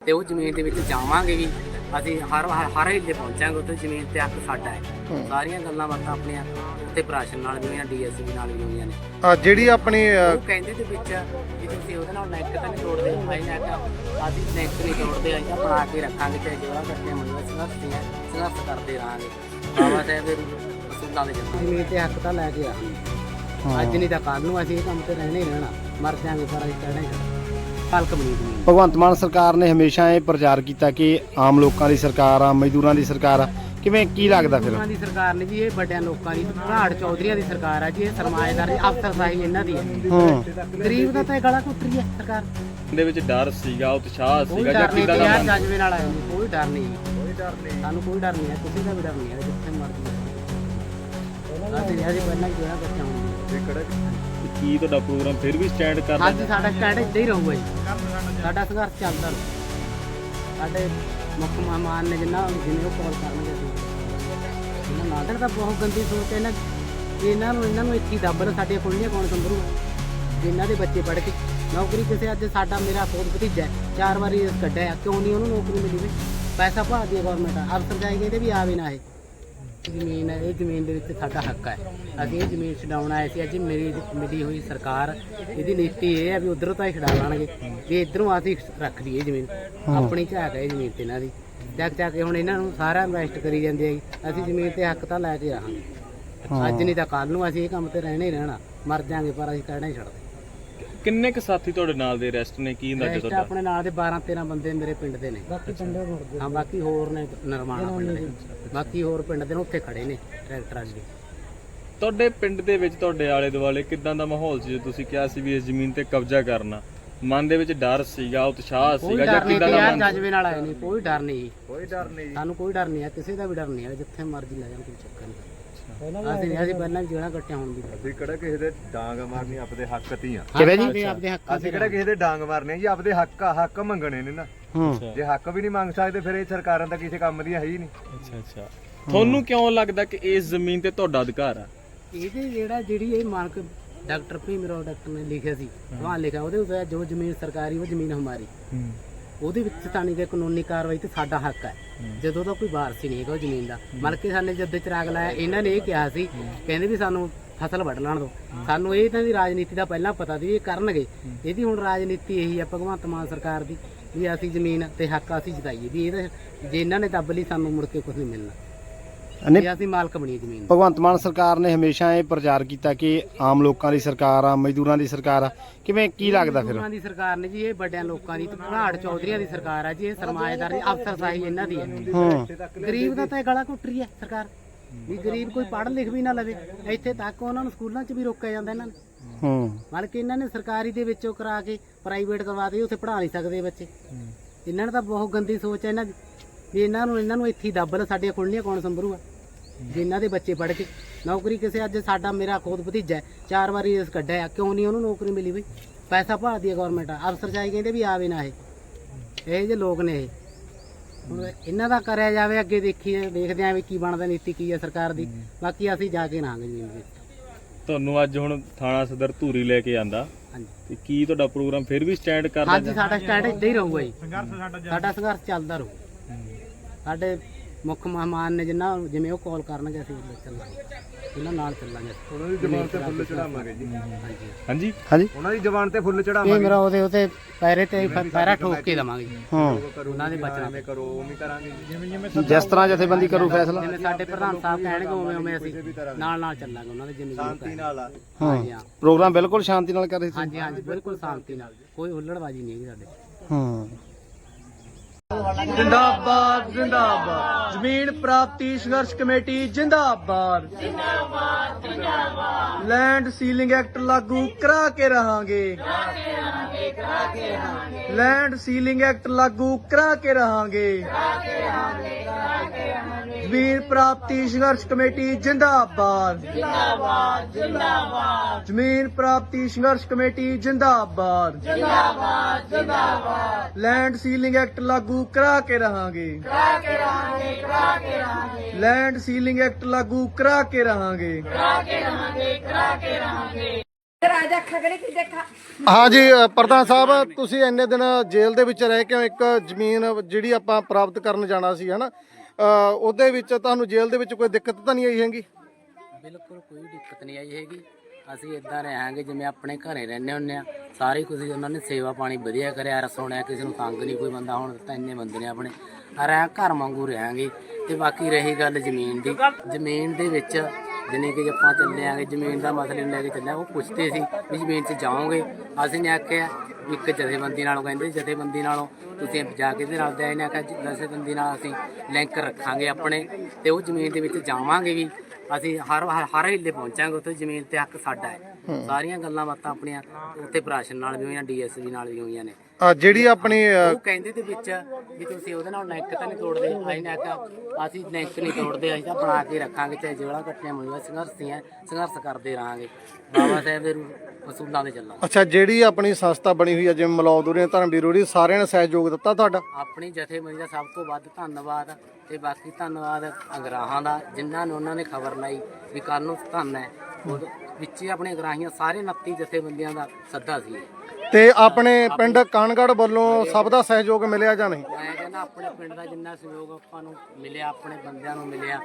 ਤੇ ਉਹ ਜ਼ਮੀਨ ਦੇ ਵਿੱਚ ਜਾਵਾਂਗੇ ਵੀ ਅਸੀਂ ਹਰ ਹਰ- ਹਰ ਹਿੱਲੇ ਪਹੁੰਚਾਂਗੇ ਉੱਥੇ ਜ਼ਮੀਨ ਤੇ ਹੱਕ ਸਾਡਾ ਹੈ। ਸਾਰੀਆਂ ਗੱਲਾਂ ਬਾਤਾਂ ਆਪਣੀਆਂ ਉੱਥੇ ਪ੍ਰਸ਼ਾਸਨ ਨਾਲ ਵੀ ਹੋਈਆਂ ਡੀਐਸਪੀ ਨਾਲ ਵੀ ਹੋਈਆਂ ਨੇ। ਆ ਜਿਹੜੀ ਆਪਣੀ ਅ, ਉਹ ਕਹਿੰਦੇ ਦੇ ਵਿੱਚ ਵੀ ਤੁਸੀਂ ਉਹਦੇ ਨਾਲ ਨੈਟ ਤਾਂ ਨਹੀਂ ਤੋੜਦੇ ਭਾਈ ਨੈਟ ਅਸੀਂ ਨੈਟ ਨਹੀਂ ਤੋੜਦੇ ਅਸੀਂ ਤਾਂ ਬਣਾ ਕੇ ਰੱਖਾਂਗੇ ਤੇ ਜੋੜਾ ਕੱਟੀਆਂ ਮੁੰਡੀਆਂ ਸੰਘਰਸ਼ੀਆਂ ਸੰਘਰਸ਼ ਕਰਦੇ ਰਹਾਂਗੇ। ਬਾਬਾ ਸਾਹਿਬ ਦੇ ਅਸੂਲਾਂ ਦੇ ਜੰਮ ਜ਼ਮੀਨ ਤੇ ਹੱਕ ਤਾਂ ਲੈ ਕੇ ਆਵਾਂਗੇ ਅੱਜ ਨਹੀਂ ਤਾਂ ਕੱਲ ਨੂੰ ਅਸੀਂ ਇਹ ਕੰਮ ਤੇ ਰਹਿਣਾ ਹੀ ਰਹਿਣਾ। ਮਰ ਜਾਾਂਗੇ ਪਰ ਅਸੀਂ ਕਹਿਣਾ ਹੀ ਹਲਕ ਬਣੀ ਜ਼ਮੀਨ। ਭਗਵੰਤ ਮਾਨ ਸਰਕਾਰ ਨੇ ਹਮੇਸ਼ਾ ਇਹ ਪ੍ਰਚਾਰ ਕੀਤਾ ਕਿ ਆਮ ਲੋਕਾਂ ਦੀ ਸਰਕਾਰ ਆ ਮਜ਼ਦੂਰਾਂ ਦੀ ਸਰਕਾਰ ਆ ਕਿਵੇਂ ਕੀ ਲੱਗਦਾ ਫਿਰ? ਲੋਕਾਂ ਦੀ ਸਰਕਾਰ ਨੇ ਜੀ ਇਹ ਵੱਡਿਆਂ ਲੋਕਾਂ ਦੀ ਘਾੜ ਚੌਧਰੀਆਂ ਦੀ ਸਰਕਾਰ ਹੈ ਜੀ ਇਹ ਸਰਮਾਏਦਾਰ ਅਫਸਰਸ਼ਾਹੀ ਇਹਨਾਂ ਦੀ ਹੈ ਹੂੰ। ਗਰੀਬ ਦਾ ਤਾਂ ਇਹ ਗਲਾ ਰਹੀ ਹੈ ਸਰਕਾਰ। ਦੇ ਵਿੱਚ ਡਰ ਸੀਗਾ ਉਤਸ਼ਾਹ ਸੀਗਾ ਜਾਂ ਕਿਦਾਂ ਤੇ ਦਾ ਯਾਰ ਜਜ਼ਬੇ ਨਾਲ ਆਏ ਨੇ ਕੋਈ ਡਰ ਨਹੀਂ ਕੋਈ ਡਰ ਨਹੀਂ ਸਾਨੂੰ ਕੋਈ ਡਰ ਨਹੀਂ ਹੈ ਕਿਸੇ ਦਾ ਵੀ ਡਰ ਨਹੀਂ ਹੈ ਜਿੱਥੇ ਮਰਜ਼ੀ ਅਸੀਂ ਹਜੇ ਪਹਿਲਾਂ ਹੀ ਕਿਹਾ ਬੱਚਾ ਹੁਣ ਕੀ ਤੁਹਾਡਾ ਪ੍ਰੋਗਰਾਮ ਫਿਰ ਵੀ ਸਟੈਂਡ ਕਰਦਾ ਅੱਜ ਸਾਡਾ ਸਟੈਂਡ ਇੱਦਾਂ ਹੀ ਰਹੂਗਾ ਜੀ। ਸਾਡਾ ਸੰਘਰਸ਼ ਚੱਲਦਾ ਰਹੂ। ਸਾਡੇ ਮੁੱਖ ਮਹਿਮਾਨ ਨੇ ਜਿੰਨਾ ਜਿੰਨੇ ਉਹ ਕਾਲ ਕਰਨਗੇ ਅਸੀਂ। ਇਹਨਾਂ ਨਾਲ ਤਾਂ ਬਹੁਤ ਗੰਦੀ ਸੋਚ ਹੈ। ਇਹਨਾਂ ਇਹਨਾਂ ਨੂੰ ਇਹਨਾਂ ਨੂੰ ਇੱਥੇ ਹੀ ਸਾਡੀਆਂ ਕੁੜੀਆਂ ਕੌਣ ਸੰਭਰੂਗਾ ਇਹਨਾਂ ਦੇ ਬੱਚੇ ਪੜ੍ਹ ਕੇ। ਨੌਕਰੀ ਕਿਸੇ ਅੱਜ ਸਾਡਾ ਮੇਰਾ ਖੁਦ ਭਤੀਜਾ ਚਾਰ ਵਾਰੀ ਕੱਢਿਆ। ਕਿਉਂ ਨਹੀਂ ਉਹਨੂੰ ਨੌਕਰੀ ਮਿਲੀ ਵੀ? ਪੈਸਾ ਭਾਲਦੀ ਹੈ ਗਵਰਨਮੈਂਟ ਅਫਸਰ ਜਾਈ ਤੇ ਵੀ ਆਵੇ ਨਾ ਇਹ। ਜ਼ਮੀਨ ਹੈ ਇਹ ਜ਼ਮੀਨ ਦੇ ਵਿੱਚ ਸਾਡਾ ਹੱਕ ਹੈ। ਅਸੀਂ ਇਹ ਜ਼ਮੀਨ ਛਡਾਉਣ ਆਏ ਸੀ ਅੱਜ ਮੇਰੀ ਮਿਲੀ ਹੋਈ ਸਰਕਾਰ ਇਹਦੀ ਨੀਤੀ ਇਹ ਹੈ ਵੀ ਉਧਰੋਂ ਤਾਂ ਹੀ ਛਡਾ ਲਾਣਗੇ। ਵੀ ਇਧਰੋਂ ਅਸੀਂ ਰੱਖ ਲਈਏ ਜ਼ਮੀਨ ਆਪਣੀ ਝਾਕ ਹੈ ਇਹ ਜ਼ਮੀਨ ਤੇ ਇਹਨਾਂ ਦੀ। ਚੱਕ ਚੱਕ ਕੇ ਹੁਣ ਇਹਨਾਂ ਨੂੰ ਸਾਰਾ ਇਨਵੈਸਟ ਕਰੀ ਜਾਂਦੇ ਆ ਜੀ। ਅਸੀਂ ਜ਼ਮੀਨ ਤੇ ਹੱਕ ਤਾਂ ਲੈ ਕੇ ਰਹਾਂਗੇ ਅੱਜ ਨਹੀਂ ਤਾਂ ਕੱਲ ਨੂੰ ਅਸੀਂ ਇਹ ਕੰਮ ਤੇ ਰਹਿਣਾ ਹੀ ਰਹਿਣਾ। ਮਰ ਜਾਾਂਗੇ ਪਰ ਅਸੀਂ ਕਹਿਣਾ ਹੀ ਛੱਡਦੇ। ਕਿੰਨੇ ਕੁ ਸਾਥੀ ਤੁਹਾਡੇ ਨਾਲ ਦੇ ਰੈਸਟ ਨੇ? ਕੀ ਅੰਦਾਜ਼ਾ ਰੈਸਟ ਤੁਹਾਡਾ? ਆਪਣੇ ਨਾਲ ਦੇ 12 13 ਬੰਦੇ ਮੇਰੇ ਪਿੰਡ ਦੇ ਨੇ। ਬਾਕੀ ਪਿੰਡ ਹਾਂ ਬਾਕੀ ਹੋਰ ਨੇ ਨਿਰਮਾਣਾ ਪਿੰਡ ਦੇ। ਬਾਕੀ ਹੋਰ ਪਿੰਡ ਦੇ ਨੇ ਉੱਥੇ ਖੜੇ ਨੇ ਟਰੈਕਟਰਾਂ 'ਚ ਤੁਹਾਡੇ ਪਿੰਡ ਦੇ ਵਿੱਚ ਤੁਹਾਡੇ ਆਲੇ ਦੁਆਲੇ ਕਿਦਾਂ ਦਾ ਮਾਹੌਲ ਸੀ? ਜੇ ਤੁਸੀਂ ਕਿਹਾ ਸੀ ਵੀ ਇਸ ਜ਼ਮੀਨ ਤੇ ਕਬਜ਼ਾ ਕਰਨਾ ਮਨ ਦੇ ਵਿੱਚ ਡਰ ਸੀਗਾ ਉਤਸ਼ਾਹ ਕੋਈ ਸੀਗਾ ਜਾਂ ਡਰ ਨਹੀਂ ਕਿਦਾਂ ਦਾ ਮਨ ਜਜ਼ਬੇ ਨਾਲ ਆਏ ਨਹੀਂ ਕੋਈ ਡਰ ਨਹੀਂ। ਕੋਈ ਡਰ ਨਹੀਂ ਸਾਨੂੰ ਕੋਈ ਡਰ ਨਹੀਂ ਹੈ ਕਿਸੇ ਦਾ ਵੀ ਡਰ ਨਹੀਂ ਹੈ ਜਿੱਥੇ ਮਰਜ਼ੀ ਲੈ ਜਾਣ ਕੋਈ ਚੱਕਰ ਨਹੀਂ। ਅਸੀਂ ਅਸੀਂ ਪਹਿਲਾਂ ਵੀ ਜਿਹੜਾ ਕੱਟਿਆ ਹੁਣ ਵੀ ਅਸੀਂ ਕਿਹੜਾ ਕਿਸੇ ਦੇ ਡਾਂਗ ਮਾਰਨੀ ਆਪਦੇ ਹੱਕ ਧੀਆਂ? ਕਿਵੇਂ ਜੀ? ਅਸੀਂ ਆਪਦੇ ਹੱਕਾਂ ਅਸੀਂ ਕਿਹੜਾ ਕਿਸੇ ਦੇ ਡਾਂਗ ਮਾਰਨੇ ਆ ਜੀ? ਆਪਦੇ ਹੱਕ ਹੱਕ ਮੰਗਣੇ ਨੇ ਨਾ। ਹੂੰ। ਜੇ ਹੱਕ ਵੀ ਨਹੀਂ ਮੰਗ ਸਕਦੇ ਫਿਰ ਇਹ ਸਰਕਾਰਾਂ ਤਾਂ ਕਿਸੇ ਕੰਮ ਦੀਆਂ ਹੈ ਹੀ ਨਹੀਂ। ਅੱਛਾ ਅੱਛਾ। ਤੁਹਾਨੂੰ ਕਿਉਂ ਲੱਗਦਾ ਕਿ ਇਸ ਜ਼ਮੀਨ ਤੇ ਤੁਹਾਡਾ ਅਧਿਕਾਰ ਆ? ਇਹਦੇ ਜਿਹੜਾ ਜਿਹੜੀ ਇਹ mark doctor Bhim Rao doctor ਨੇ ਲਿਖਿਆ ਸੀ ਵਹਾਂ ਲਿਖਿਆ ਉਹਦੇ ਉੱਤੇ ਜੋ ਜ਼ਮੀਨ ਸਰਕਾਰੀ ਉਹ ਜ਼ਮੀਨ ਹਮਾਰੀ। ਉਹਦੇ ਵਿੱਚ ਤਾਂ ਨਹੀਂ ਕਿ ਕਾਨੂੰਨੀ ਕਾਰਵਾਈ ਤੇ ਸਾਡਾ ਹੱਕ ਹੈ। ਜਦੋਂ ਤਾਂ ਕੋਈ ਵਾਰਸੀ ਨਹੀਂ ਹੈਗਾ ਉਹ ਜ਼ਮੀਨ ਦਾ। ਮਲਕੇ ਸਾਨੇ ਜਦ ਚਰਾਗ ਲਾਇਆ ਇਹਨਾਂ ਨੇ ਇਹ ਕਿਹਾ ਸੀ ਕਹਿੰਦੇ ਵੀ ਸਾਨੂੰ ਫਸਲ ਵੱਢ ਲੈਣ ਦਿਓ ਸਾਨੂੰ ਇਹ ਤਾਂ ਦੀ ਰਾਜਨੀਤੀ ਦਾ ਪਹਿਲਾਂ ਪਤਾ ਸੀ ਇਹ ਕਰਨਗੇ। ਇਹਦੀ ਹੁਣ ਰਾਜਨੀਤੀ ਇਹੀ ਆ ਭਗਵੰਤ ਮਾਨ ਸਰਕਾਰ ਦੀ ਵੀ ਅਸੀਂ ਜ਼ਮੀਨ ਤੇ ਹੱਕ ਅਸੀਂ ਜਿਤਾਈਏ। ਵੀ ਇਹ ਜੇ ਇਹਨਾਂ ਨੇ ਦੱਬ ਲਈ ਸਾਨੂੰ ਮੁੜ ਕੇ ਕੁਝ ਨਹੀਂ ਮਿਲਣਾ। ਨਹੀਂ ਵੀ ਅਸੀਂ ਮਾਲਕ ਬਣੀਏ ਜ਼ਮੀਨ ਦੇ। ਭਗਵੰਤ ਮਾਨ ਸਰਕਾਰ ਨੇ ਹਮੇਸ਼ਾ ਇਹ ਪ੍ਰਚਾਰ ਕੀਤਾ ਕਿ ਆਮ ਲੋਕਾਂ ਦੀ ਸਰਕਾਰ ਆ ਮਜ਼ਦੂਰਾਂ ਦੀ ਸਰਕਾਰ ਆ। ਕਿਵੇਂ ਕੀ ਲੱਗਦਾ ਫਿਰ? ਉਹਨਾਂ ਦੀ ਸਰਕਾਰ ਨੇ ਜੀ ਇਹ ਵੱਡਿਆਂ ਲੋਕਾਂ ਦੀ ਘਾੜ ਚੌਧਰੀਆਂ ਦੀ ਸਰਕਾਰ ਹੈ ਜੀ ਇਹ ਸਰਮਾਏਦਾਰ ਦੀ ਅਫਸਰਸ਼ਾਹੀ ਇਹਨਾਂ ਦੀ ਹੈ ਹੂੰ। ਗਰੀਬ ਦਾ ਤਾਂ ਇਹ ਗਲਾ ਘੁੱਟ ਰਹੀ ਹੈ ਸਰਕਾਰ। ਵੀ ਗਰੀਬ ਕੋਈ ਪੜ੍ਹ ਲਿਖ ਵੀ ਨਾ ਲਵੇ ਇੱਥੇ ਤੱਕ ਉਹਨਾਂ ਨੂੰ ਸਕੂਲਾਂ 'ਚ ਵੀ ਰੋਕਿਆ ਜਾਂਦਾ ਇਹਨਾਂ ਨੂੰ। ਹੂੰ। ਮਤਲਬ ਕਿ ਇਹਨਾਂ ਨੇ ਸਰਕਾਰੀ ਦੇ ਵਿੱਚੋਂ ਕਰਾ ਕੇ ਪ੍ਰਾਈਵੇਟ ਕਰਵਾ ਦੇ ਉੱਥੇ ਪੜ੍ਹਾ ਨਹੀਂ ਸਕਦੇ ਬੱਚੇ। ਇਹਨਾਂ ਨੇ ਤਾਂ ਬਹੁਤ ਗੰਦੀ ਸੋਚ ਹੈ ਇਹਨਾਂ ਦੀ। ਵੀ ਇਹਨਾਂ ਨੂੰ ਇਹਨਾਂ ਨੂੰ ਇੱਥੇ ਹੀ ਦੱਬ ਲਓ ਸਾਡੀਆਂ ਕੌਣ ਸੰਭਰੂਗਾ? ਜਿਨ੍ਹਾਂ ਦੇ ਬੱਚੇ ਪੜ੍ਹ ਕੇ। ਨੌਕਰੀ ਕਿਸੇ ਅੱਜ ਸਾਡਾ ਮੇਰਾ ਖੁਦ ਭਤੀਜਾ ਹੈ, ਚਾਰ ਵਾਰੀ ਇਸ ਕੱਢਿਆ ਕਿਉਂ ਨਹੀਂ ਉਹਨੂੰ ਨੌਕਰੀ ਮਿਲੀ ਬਈ? ਪੈਸਾ ਭਾਲਦੀ ਹੈ ਗਵਰਨਮੈਂਟ ਅਫਸਰ ਚਾਹੀ ਕਹਿੰਦੇ ਵੀ ਆਵੇ ਨਾ ਇਹ। ਇਹ ਜੇ ਲੋਕ ਨੇ ਇਹ। ਹੁਣ ਇਹਨਾਂ ਦਾ ਕਰਿਆ ਜਾਵੇ ਅੱਗੇ ਦੇਖੀਏ ਦੇਖਦੇ ਆਂ ਵੀ ਕੀ ਬਣਦਾ ਨੀਤੀ ਕੀ ਹੈ ਸਰਕਾਰ ਦੀ। ਬਾਕੀ ਅਸੀਂ ਜਾ ਕੇ ਨਾਂਗੇ ਵਿੱਚ ਤੁਹਾਨੂੰ ਅੱਜ ਹੁਣ ਥਾਣਾ ਸਦਰ ਧੂਰੀ ਲੈ ਕੇ ਆਂਦਾ। ਹਾਂਜੀ। ਤੇ ਕੀ ਤੁਹਾਡਾ ਪ੍ਰੋਗਰਾਮ ਫਿਰ ਵੀ ਸਟੈਂਡ ਕਰਦਾ ਹਾਂਜੀ ਸਾਡਾ ਸਟੈਂਡ ਇੱਦਾਂ ਹੀ ਰਹੂਗਾ ਜੀ। ਸਾਡਾ ਸੰਘਰਸ਼ ਚੱਲਦਾ ਰਹੂ। ਸਾਡੇ ਮੁੱਖ ਮਹਿਮਾਨ ਨੇ ਜਿੰਨਾ ਜਿਵੇਂ ਉਹ ਕਾਲ ਕਰਨਗੇ ਅਸੀਂ ਉੱਧਰ ਚੱਲਾਂਗੇ। ਇਹਨਾਂ ਨਾਲ ਚੱਲਾਂਗੇ ਉਹਨਾਂ ਦੀ ਜ਼ਬਾਨ ਤੇ ਫੁੱਲ ਚੜਾਵਾਂਗੇ ਜੀ। ਹਾਂਜੀ। ਹਾਂਜੀ। ਹਾਂਜੀ? ਉਹਨਾਂ ਦੀ ਜ਼ਬਾਨ ਤੇ ਫੁੱਲ ਇਹ ਚੜਾਵਾਂਗੇ ਮੇਰਾ ਉਹਦੇ ਉਹਤੇ ਪੈਰੇ ਤੇ ਪੈਰਾ ਠੋਕ ਕੇ ਦਵਾਂਗੇ। ਜੀ ਹੂੰ। ਉਹਨਾਂ ਦੇ ਬਚਣਾ ਐਵੇਂ ਕਰੋ ਉਵੇਂ ਕਰਾਂਗੇ ਜਿਵੇਂ ਜਿਵੇਂ ਜਿਸ ਤਰ੍ਹਾਂ ਜਥੇਬੰਦੀ ਕਰੂ ਫੈਸਲਾ। ਜਿਵੇਂ ਸਾਡੇ ਪ੍ਰਧਾਨ ਸਾਹਿਬ ਕਹਿਣਗੇ ਉਵੇਂ ਉਵੇਂ ਅਸੀਂ ਨਾਲ ਨਾਲ ਚੱਲਾਂਗੇ ਉਹਨਾਂ ਦੇ ਜਿਵੇਂ ਸ਼ਾਂਤੀ ਨਾਲ ਹਾਂ। ਪ੍ਰੋਗਰਾਮ ਬਿਲਕੁਲ ਸ਼ਾਂਤੀ ਨਾਲ ਕਰ ਰਹੇ ਸੀ। ਹਾਂਜੀ ਹਾਂਜੀ ਬਿਲਕੁਲ ਸ਼ਾਂਤੀ ਨਾਲ। ਕੋਈ ਹੁੱਲੜਬਾਜੀ ਨਹੀਂ ਹੈਗੀ ਸਾਡੇ ਹੂੰ। ਜਿੰਦਾਬਾਦ ਜਿੰਦਾਬਾਦ। ਜ਼ਮੀਨ ਪ੍ਰਾਪਤੀ ਸੰਘਰਸ਼ ਕਮੇਟੀ, ਜਿੰਦਾਬਾਦ। ਜਿੰਦਾਬਾਦ ਜਿੰਦਾਬਾਦ ਲੈਂਡ ਸੀਲਿੰਗ ਐਕਟ ਲਾਗੂ ਕਰਾ ਕੇ ਰਹਾਂਗੇ। ਲੈਂਡ ਸੀਲਿੰਗ ਐਕਟ ਲਾਗੂ ਕਰਾ ਕੇ ਰਹਾਂਗੇ। ਜ਼ਮੀਨ ਪ੍ਰਾਪਤੀ ਸੰਘਰਸ਼ ਕਮੇਟੀ ਜਿੰਦਾਬਾਦ। ਜਿੰਦਾਬਾਦ ਜਿੰਦਾਬਾਦ। ਜ਼ਮੀਨ ਪ੍ਰਾਪਤੀ ਸੰਘਰਸ਼ ਕਮੇਟੀ ਜਿੰਦਾਬਾਦ। ਜਿੰਦਾਬਾਦ ਜਿੰਦਾਬਾਦ। ਲੈਂਡ ਸੀਲਿੰਗ ਐਕਟ ਲਾਗੂ ਕਰਾ ਕੇ ਰਹਾਂਗੇ। ਕਰਾ ਕੇ ਰਹਾਂਗੇ ਕਰਾ ਕੇ ਰਹਾਂਗੇ। ਲੈਂਡ ਸੀਲਿੰਗ ਐਕਟ ਲਾਗੂ ਕਰਾ ਕੇ ਰਹਾਂਗੇ। ਕਰਾ ਕੇ ਰਹਾਂਗੇ ਕਰਾ ਕੇ ਰਹਾਂਗੇ। ਰਾਜਾ ਖਗੜੇ ਕੀ ਦੇਖਾ? ਹਾਂਜੀ ਪ੍ਰਧਾਨ ਸਾਹਿਬ ਤੁਸੀਂ ਇੰਨੇ ਦਿਨ ਜੇਲ੍ਹ ਦੇ ਵਿੱਚ ਰਹਿ ਕੇ ਇੱਕ ਜ਼ਮੀਨ ਜਿਹੜੀ ਆਪਾਂ ਪ੍ਰਾਪਤ ਕਰਨ ਜਾਣਾ ਸੀ ਹਨਾ? ਉਹਦੇ ਵਿੱਚ ਤੁਹਾਨੂੰ ਜੇਲ੍ਹ ਦੇ ਵਿੱਚ ਕੋਈ ਦਿੱਕਤ ਤਾਂ ਨਹੀਂ ਆਈ ਹੈਗੀ? ਬਿਲਕੁਲ ਕੋਈ ਦਿੱਕਤ ਨਹੀਂ ਆਈ ਹੈਗੀ। ਅਸੀਂ ਇਦਾਂ ਰਹਾਂਗੇ, ਜਿਵੇਂ ਆਪਣੇ ਘਰੇ ਰਹਿੰਦੇ ਹੁੰਨੇ ਆ। ਸਾਰੇ ਕੁਝ ਉਹਨਾਂ ਨੇ ਸੇਵਾ ਪਾਣੀ ਵਧੀਆ ਕਰਿਆ ਰਸੋਣਿਆ ਕਿਸੇ ਨੂੰ ਤੰਗ ਨਹੀਂ ਕੋਈ ਬੰਦਾ ਹੁਣ ਤਾਂ ਇੰਨੇ ਬੰਦੇ ਨੇ ਆਪਣੇ। ਰਹਿ ਘਰ ਵਾਂਗੂ ਰਹਾਂਗੇ ਤੇ ਬਾਕੀ ਰਹੀ ਗੱਲ ਜ਼ਮੀਨ ਦੀ। ਜ਼ਮੀਨ ਦੇ ਵਿੱਚ ਜਿਵੇਂ ਕਿ ਆਪਾਂ ਚੱਲੇ ਆਂਗੇ, ਜ਼ਮੀਨ ਦਾ ਮਸਲੇ ਨੂੰ ਲੈ ਕੇ ਚੱਲਿਆ, ਉਹ ਪੁੱਛਦੇ ਸੀ ਵੀ ਜ਼ਮੀਨ 'ਚ ਜਾਓਗੇ। ਅਸੀਂ ਨੇ ਆਖਿਆ ਇੱਕ ਜਥੇਬੰਦੀ ਨਾਲੋਂ ਕਹਿੰਦੇ ਜਥੇਬੰਦੀ ਨਾਲੋਂ ਤੁਸੀਂ ਜਾ ਕੇ ਦੇ ਨਾਲ ਦੇ ਨੇ ਆਖਿਆ ਜਥੇਬੰਦੀ ਨਾਲ ਅਸੀਂ ਲਿੰਕ ਰੱਖਾਂਗੇ ਆਪਣੇ ਤੇ ਉਹ ਜ਼ਮੀਨ ਦੇ ਵਿੱਚ ਜਾਵਾਂਗੇ ਵੀ। ਅਸੀਂ ਹਰ ਹਰ- ਹਰ ਹਿੱਲੇ ਪਹੁੰਚਾਂਗੇ ਉੱਥੇ ਜ਼ਮੀਨ ਤੇ ਹੱਕ ਸਾਡਾ ਹੈ। ਸਾਰੀਆਂ ਗੱਲਾਂ ਬਾਤਾਂ ਆਪਣੀਆਂ ਉੱਥੇ ਪ੍ਰਸ਼ਾਸਨ ਨਾਲ ਵੀ ਹੋਈਆਂ ਡੀਐਸਪੀ ਨਾਲ ਵੀ ਹੋਈਆਂ ਨੇ। ਅ, ਜਿਹੜੀ ਆਪਣੀ ਅ, ਉਹ ਕਹਿੰਦੇ ਤੇ ਵਿੱਚ ਵੀ ਤੁਸੀਂ ਉਹਦੇ ਨਾਲ ਲਿੰਕ ਤਾਂ ਨਹੀਂ ਤੋੜਦੇ ਅਸੀਂ ਨੇ ਆਖਿਆ ਅਸੀਂ ਲਿੰਕ ਨਹੀਂ ਤੋੜਦੇ ਅਸੀਂ ਤਾਂ ਬਣਾ ਕੇ ਰੱਖਾਂਗੇ ਚਾਹੇ ਜਿਹੜਾ ਕੱਟੀਆਂ ਮੁੰਡੀਆਂ ਸੰਘਰਸ਼ੀਆਂ ਸੰਘਰਸ਼ ਕਰਦੇ ਰਹਾਂਗੇ। ਬਾਬਾ ਸਾਹਿਬ ਦੇ ਰੂ- ਅਸੂਲਾਂ ਤੇ ਚੱਲਾਂਗੇ। ਅੱਛਾ ਜਿਹੜੀ ਆਪਣੀ ਸੰਸਥਾ ਬਣੀ ਹੋਈ ਹੈ ਜਿਵੇਂ ਮਲੌਦੂਰੀ ਧਰਮ ਵਿਰੋਧੀ ਸਾਰਿਆਂ ਨੇ ਸਹਿਯੋਗ ਦਿੱਤਾ ਤੁਹਾਡਾ? ਆਪਣੀ ਜਥੇਬੰਦੀ ਦਾ ਸਭ ਤੋਂ ਵੱਧ ਧੰਨਵਾਦ ਤੇ ਬਾਕੀ ਧੰਨਵਾਦ ਅੰਗਰਾਹਾਂ ਦਾ ਜਿਨ੍ਹਾਂ ਨੇ ਉਹਨਾਂ ਨੇ ਖਬਰ ਲਾਈ ਵੀ ਕੱਲ ਨੂੰ ਧੰਨ ਹੈ। ਵਿੱਚ ਹੀ ਆਪਣੇ ਅਗਰਾਹੀਆਂ ਸਾਰੇ 29 ਜਥੇਬੰਦੀਆਂ ਦਾ ਸੱਦਾ ਸੀ। ਤੇ ਆਪਣੇ ਪਿੰਡ ਕਾਨਗੜ ਵੱਲੋਂ ਸਭ ਦਾ ਸਹਿਯੋਗ ਮਿਲਿਆ ਜਾਂ ਨਹੀਂ? ਮੈਂ ਕਹਿੰਦਾ ਆਪਣੇ ਪਿੰਡ ਦਾ ਜਿੰਨਾ ਸਹਿਯੋਗ ਆਪਾਂ ਨੂੰ ਮਿਲਿਆ ਆਪਣੇ ਬੰਦਿਆਂ ਨੂੰ ਮਿਲਿਆ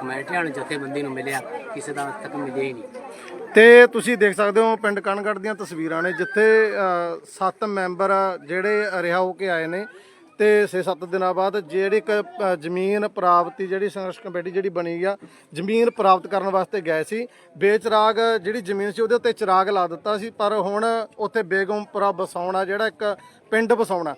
ਕਮੇਟੀਆਂ ਨੂੰ ਜਥੇਬੰਦੀ ਨੂੰ ਮਿਲਿਆ ਕਿਸੇ ਦਾ ਅੱਜ ਤੱਕ ਮਿਲਿਆ ਹੀ ਨਹੀਂ। ਤੇ ਤੁਸੀਂ ਦੇਖ ਸਕਦੇ ਹੋ ਪਿੰਡ ਕਣਗੜ ਦੀਆਂ ਤਸਵੀਰਾਂ ਨੇ ਜਿੱਥੇ 7 ਮੈਂਬਰ ਜਿਹੜੇ ਰਿਹਾ ਹੋ ਕੇ ਆਏ ਨੇ। ਤੇ 6-7 ਦਿਨਾਂ ਬਾਅਦ ਜਿਹੜੀ ਇੱਕ ਅ, ਜ਼ਮੀਨ ਪ੍ਰਾਪਤੀ ਜਿਹੜੀ ਸੰਘਰਸ਼ ਕਮੇਟੀ ਜਿਹੜੀ ਬਣੀ ਆ ਜ਼ਮੀਨ ਪ੍ਰਾਪਤ ਕਰਨ ਵਾਸਤੇ ਗਏ ਸੀ। ਬੇਚਰਾਗ ਜਿਹੜੀ ਜ਼ਮੀਨ ਸੀ ਉਹਦੇ ਉੱਤੇ ਚਿਰਾਗ ਲਾ ਦਿੱਤਾ ਸੀ ਪਰ ਹੁਣ ਉੱਥੇ ਬੇਗਮਪੁਰਾ ਬਸਾਉਣਾ ਜਿਹੜਾ ਇੱਕ ਪਿੰਡ ਬਸਾਉਣਾ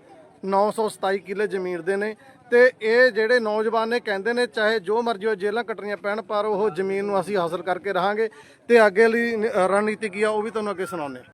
927 ਕਿੱਲੇ ਜ਼ਮੀਨ ਦੇ ਨੇ। ਤੇ ਇਹ ਜਿਹੜੇ ਨੌਜਵਾਨ ਨੇ ਕਹਿੰਦੇ ਨੇ ਚਾਹੇ ਜੋ ਮਰਜ਼ੀ ਉਹ ਜੇਲ੍ਹਾਂ ਕੱਟਣੀਆਂ ਪੈਣ ਪਰ ਉਹ ਜ਼ਮੀਨ ਨੂੰ ਅਸੀਂ ਹਾਸਲ ਕਰਕੇ ਰਹਾਂਗੇ। ਤੇ ਅੱਗੇ ਲਈ ਨ- ਰਣਨੀਤੀ ਕੀ ਆ ਉਹ ਵੀ ਤੁਹਾਨੂੰ ਅੱਗੇ ਸੁਣਾਉਂਦੇ ਹਾਂ।